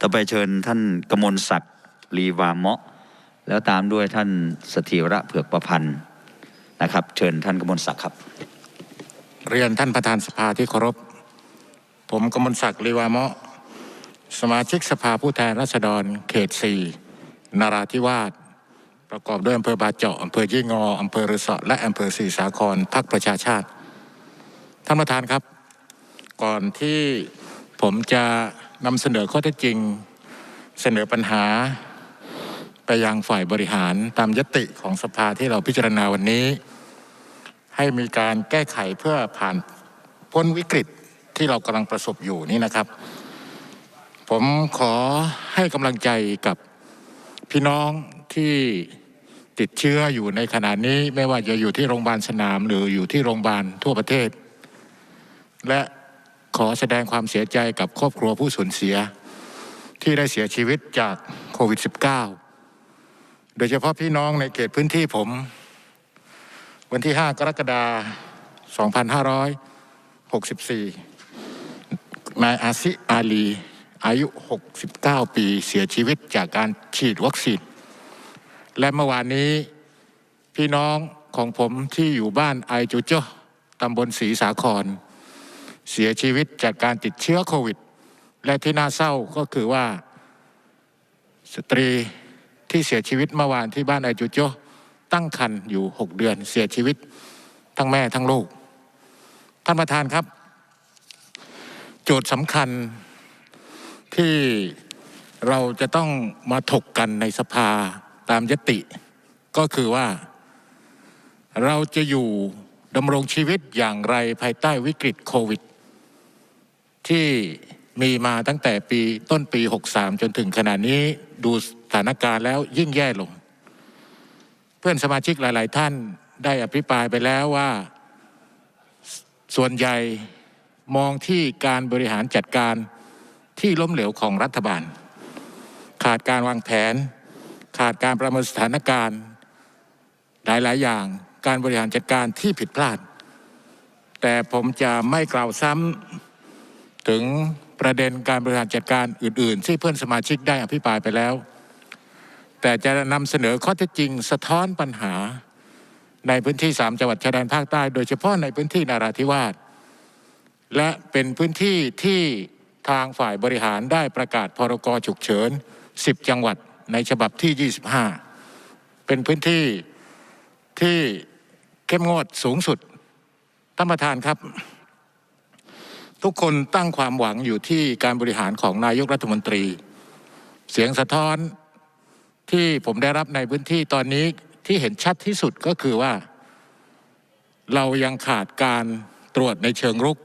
ต่อไปเชิญท่านกมลศักดิ์ลีวาเมาะ แล้วตามด้วยท่านสถิระเผือกประพันธ์นะครับ เชิญท่านกมลศักดิ์ครับ เรียนท่านประธานสภาที่เคารพ ผมกมลศักดิ์ลีวาเมาะ สมาชิกสภาผู้แทนราษฎร เขต4นาราธิวาสประกอบด้วยอำเภอบาเจาะอำเภอยี่งออำเภอรือสาะและอำเภอศรีสาครพักประชาชาติ ท่านประธานครับ ก่อนที่ผมจะ นำเสนอข้อเท็จจริง เสนอปัญหา ไปยังฝ่ายบริหารตามยติของสภาที่เราพิจารณาวันนี้ ให้มีการแก้ไขเพื่อผ่านพ้นวิกฤตที่เรากำลังประสบอยู่นี่นะครับ ผมขอให้กำลังใจกับพี่น้องที่ติดเชื้ออยู่ในขณะนี้ไม่ว่าจะอยู่ที่โรงพยาบาลสนามหรืออยู่ที่โรงพยาบาลทั่วประเทศ และ ขอแสดงความเสียใจกับครอบครัวผู้สูญเสีย ที่ได้เสียชีวิตจากโควิด -19 โดยเฉพาะพี่น้องในเขตพื้นที่ผม วันที่ 5 กรกฎาคม 2564 นายอาซิอาลี อายุ 69 ปีเสียชีวิตจากการฉีดวัคซีน และเมื่อวานนี้พี่น้องของผมที่อยู่บ้านไอจูโจตำบลศรีสาคร เสียชีวิตจากการติดเชื้อโควิด และที่น่าเศร้าก็คือว่า สตรีที่เสียชีวิตเมื่อวานที่บ้านไอจูโจตั้งครรภ์อยู่ 6 เดือนเสียชีวิตทั้งแม่ทั้งลูก ท่านประธานครับ โจทย์สำคัญที่เราจะต้องมาถกกันในสภาตามยติ ก็คือว่า เราจะอยู่ดำรงชีวิตอย่างไรภายใต้วิกฤตโควิด ที่มีมาตั้งแต่ปีต้นปี 63 จนถึงขณะนี้ดูสถานการณ์แล้วยิ่งแย่ลง เพื่อนสมาชิกหลาย ๆ ท่านได้อภิปรายไปแล้วว่า ส่วนใหญ่มองที่การบริหารจัดการที่ล้มเหลวของรัฐบาล ขาดการวางแผน ขาดการประเมินสถานการณ์หลาย ๆ อย่างการบริหารจัดการที่ผิดพลาด แต่ผมจะไม่กล่าวซ้ำ ถึงประเด็นการบริหารจัดการอื่น ๆ ที่เพื่อนสมาชิกได้อภิปรายไปแล้ว แต่จะนำเสนอข้อเท็จจริงสะท้อนปัญหาในพื้นที่สามจังหวัดชายแดนภาคใต้ โดยเฉพาะในพื้นที่นาราธิวาสและเป็นพื้นที่ที่ทางฝ่ายบริหารได้ประกาศพรกฉุกเฉิน 10 จังหวัดในฉบับที่ 25 เป็นพื้นที่ที่เข้มงวดสูงสุดท่านประธานครับ ทุกคนตั้งความหวังอยู่ที่การบริหารของนายกรัฐมนตรี เสียงสะท้อนที่ผมได้รับในพื้นที่ตอนนี้ที่เห็นชัดที่สุดก็คือว่า เรายังขาดการตรวจในเชิงรุก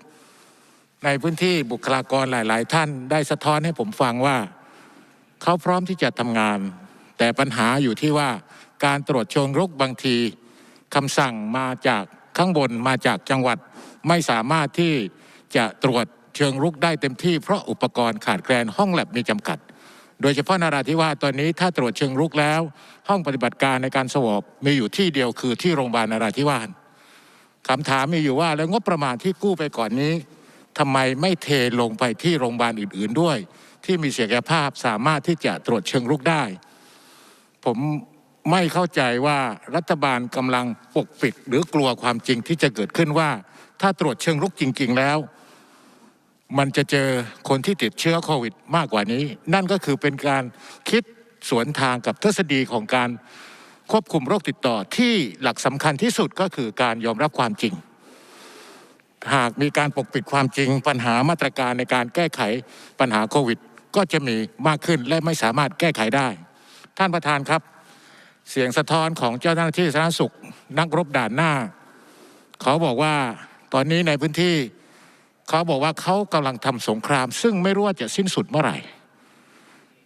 ในพื้นที่บุคลากรหลาย ๆ ท่านได้สะท้อนให้ผมฟังว่า เขาพร้อมที่จะทำงาน แต่ปัญหาอยู่ที่ว่าการตรวจเชิงรุกบางทีคำสั่งมาจากข้างบนมาจากจังหวัดไม่สามารถที่ จะตรวจเชิงรุกได้เต็มที่เพราะอุปกรณ์ขาดแคลนห้องแลบมีจำกัด โดยเฉพาะนาราธิวาสตอนนี้ถ้าตรวจเชิงรุกแล้ว ห้องปฏิบัติการในการสวอปมีอยู่ที่เดียวคือที่โรงพยาบาลนาราธิวาสคำถามมีอยู่ว่าแล้วงบประมาณที่กู้ไปก่อนนี้ทำไมไม่เทลงไปที่โรงพยาบาลอื่น ๆด้วย ที่มีศักยภาพสามารถที่จะตรวจเชิงรุกได้ ผมไม่เข้าใจว่ารัฐบาลกำลังปกปิดหรือกลัวความจริงที่จะเกิดขึ้นว่า ถ้าตรวจเชิงรุกจริง ๆ แล้ว มันจะเจอคนที่ติดเชื้อโควิดมากกว่านี้ นั่นก็คือเป็นการคิดสวนทางกับทฤษฎีของการควบคุมโรคติดต่อที่หลักสำคัญที่สุดก็คือการยอมรับความจริง หากมีการปกปิดความจริง ปัญหามาตรการในการแก้ไขปัญหาโควิด ก็จะมีมากขึ้นและไม่สามารถแก้ไขได้ ท่านประธานครับ เสียงสะท้อนของเจ้าหน้าที่สาธารณสุข นักรบด่านหน้า เขาบอกว่าตอนนี้ในพื้นที่ เขาบอกว่าเขากำลังทำสงคราม ซึ่งไม่รู้ว่าจะสิ้นสุดเมื่อไหร่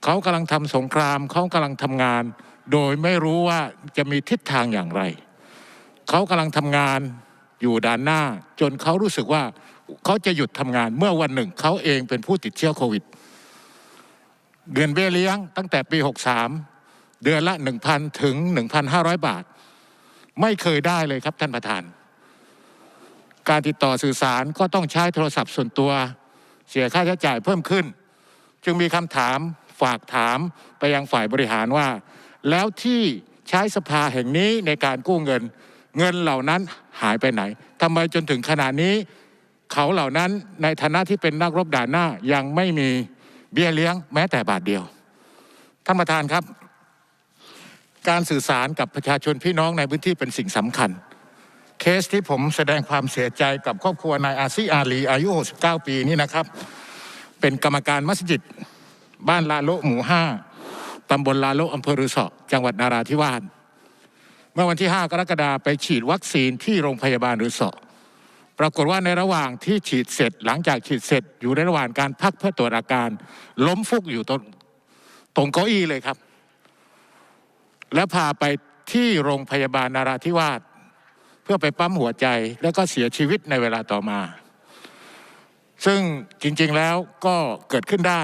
เขากำลังทำสงคราม เขากำลังทำงาน โดยไม่รู้ว่าจะมีทิศทางอย่างไร เขากำลังทำงานอยู่ด้านหน้า จนเขารู้สึกว่าเขาจะหยุดทำงานเมื่อวันหนึ่ง เขาเองเป็นผู้ติดเชื้อโควิดเงินเบี้ยเลี้ยงตั้งแต่ปี 63 เดือนละ 1,000 ถึง 1,500 บาท ไม่เคยได้เลยครับท่านประธาน การติดต่อสื่อสารก็ต้องใช้โทรศัพท์ส่วนตัว เสียค่าใช้จ่ายเพิ่มขึ้น จึงมีคำถามฝากถามไปยังฝ่ายบริหารว่า แล้วที่ใช้สภาแห่งนี้ในการกู้เงิน เงินเหล่านั้นหายไปไหนทำไมจนถึงขณะนี้ เขาเหล่านั้นในฐานะที่เป็นนักรบด่านหน้ายังไม่มีเบี้ยเลี้ยงแม้แต่บาทเดียวท่านประธานครับ การสื่อสารกับประชาชนพี่น้องในพื้นที่เป็นสิ่งสำคัญ สที่ผมแสดงความเสียใจกับครอบครัวนายอาซีอาลีอายุ 69 ปีนี้นะครับ เป็นกรรมการมัสยิดบ้านลาโลหมู่5ตำบลลาโลอำเภอรือสอจังหวัดนาราธิวาสเมื่อวันที่ 5 กรกฎาคมไปฉีดวัคซีนที่โรงพยาบาลรือสอปรากฏว่าในระหว่างที่ฉีดเสร็จ หลังจากฉีดเสร็จอยู่ในระหว่างการพักเพื่อตรวจอาการ ล้มฟุกอยู่ตรงตรงเก้าอี้เลยครับ แล้วพาไปที่โรงพยาบาลนาราธิวาส พื่อไปปั๊มหัวใจแล้วก็เสียชีวิตในเวลาต่อมา ซึ่งจริงๆแล้วก็เกิดขึ้นได้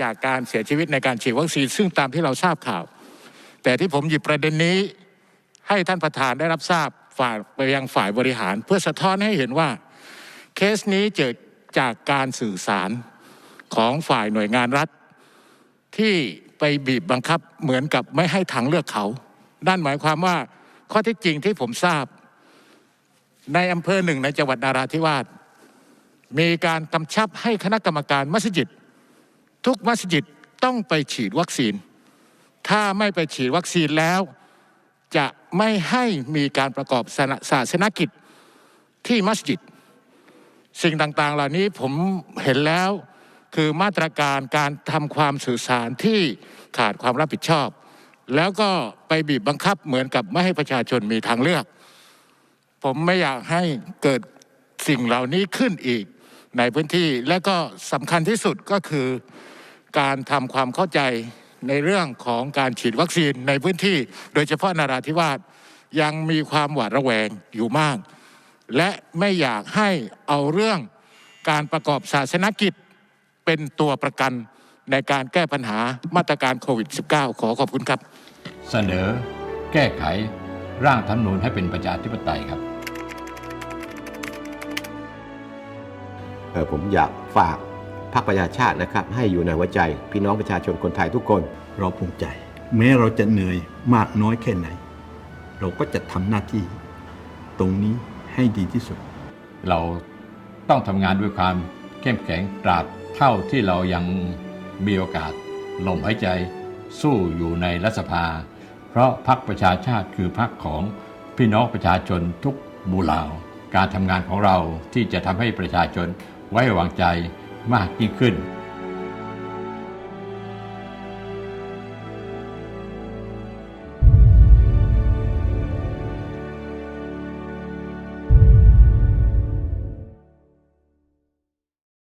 จากการเสียชีวิตในการฉีดวัคซีน ซึ่งตามที่เราทราบข่าว แต่ที่ผมหยิบประเด็นนี้ ให้ท่านประธานได้รับทราบฝ่ายไปยังฝ่ายบริหาร เพื่อสะท้อนให้เห็นว่าเคสนี้เกิดจากการสื่อสารของฝ่ายหน่วยงานรัฐ ที่ไปบีบบังคับเหมือนกับไม่ให้ทางเลือกเขานั่นหมายความว่าข้อที่จริงที่ผมทราบ ในอำเภอหนึ่งในจังหวัดนาราธิวาสมีการกำชับให้คณะกรรมการมัสยิดทุกมัสยิดต้องไปฉีดวัคซีน ถ้าไม่ไปฉีดวัคซีนแล้ว จะไม่ให้มีการประกอบศาสนกิจที่มัสยิด สิ่งต่างๆ เหล่านี้ผมเห็นแล้วคือมาตรการการทำความสื่อสารที่ขาดความรับผิดชอบ แล้วก็ไปบีบบังคับเหมือนกับไม่ให้ประชาชนมีทางเลือก ผมไม่อยากให้เกิดสิ่งเหล่านี้ขึ้นอีกในพื้นที่และก็สำคัญที่สุดก็คือการทำความเข้าใจในเรื่องของการฉีดวัคซีนในพื้นที่ โดยเฉพาะนาราธิวาสยังมีความหวาดระแวงอยู่มาก และไม่อยากให้เอาเรื่องการประกอบศาสนกิจเป็นตัวประกันในการแก้ปัญหามาตรการโควิด -19 ขอขอบคุณครับ เสนอ แก้ไขร่างธรรมนูญให้เป็นประชาธิปไตยครับ ผมอยากฝากพรรคประชาชาตินะครับ ให้อยู่ในหัวใจ พี่น้องประชาชนคนไทยทุกคน เราภูมิใจ แม้เราจะเหนื่อยมากน้อยแค่ไหน เราก็จะทำหน้าที่ ตรงนี้ให้ดีที่สุด เราต้องทำงานด้วยความเข้มแข็งตราบเท่าที่เรายังมีโอกาสลมหายใจสู้อยู่ในรัฐสภา เพราะพรรคประชาชาติคือพรรคของพี่น้องประชาชนทุกหมู่เหล่า การทำงานของเราที่จะทำให้ประชาชน ไว้วางใจมากยิ่งขึ้น